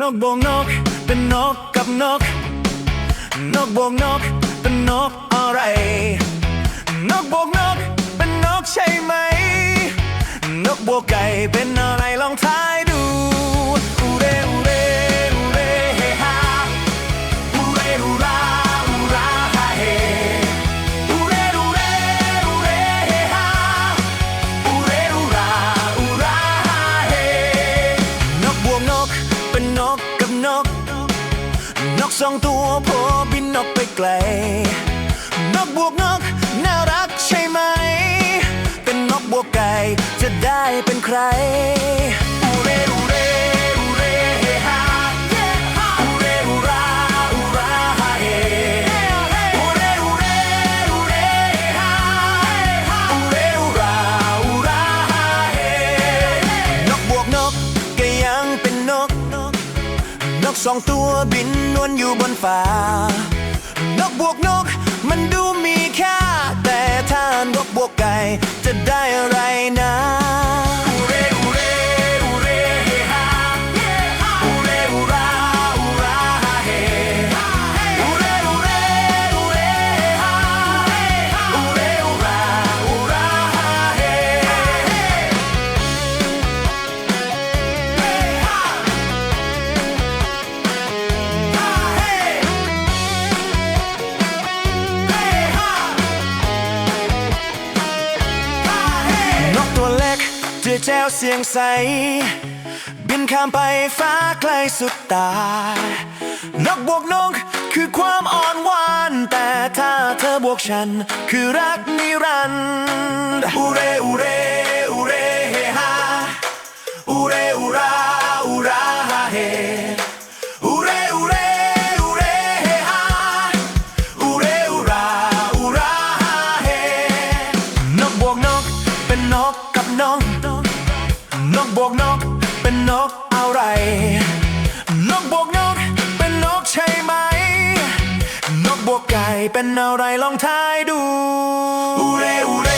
นกบวกนกเป็นนกกับนก นกบวกนกเป็นนกอะไร นกบวกนกเป็นนกใช่ไหม นกบวกไก่เป็นอะไรลองทาย นกสองตัวพอบินนกไปไกล นกบวกนกน่ารักใช่ไหม เป็นนกบวกไก่จะได้เป็นใคร กสองตัวบินนวลอยู่บนฟ้า อแจ้วเสียงใส บินข้ามไปฟ้าไกลสุดตา นกบวกนกคือความอ่อนหวาน แต่ถ้าเธอบวกฉัน คือรักนิรันดร์อูเรอูเรอูเรเฮฮาอูเรอูราอูราฮาเฮอูเรอูเรอูเรเฮฮาอูเรอูราอูราฮาเฮนกบวกนกเป็นนกกับนก นกบวกนกเป็นนกอะไร นกบวกนกเป็นนกใช่ไหม นกบวกไก่เป็นอะไรลองทายดูอูเร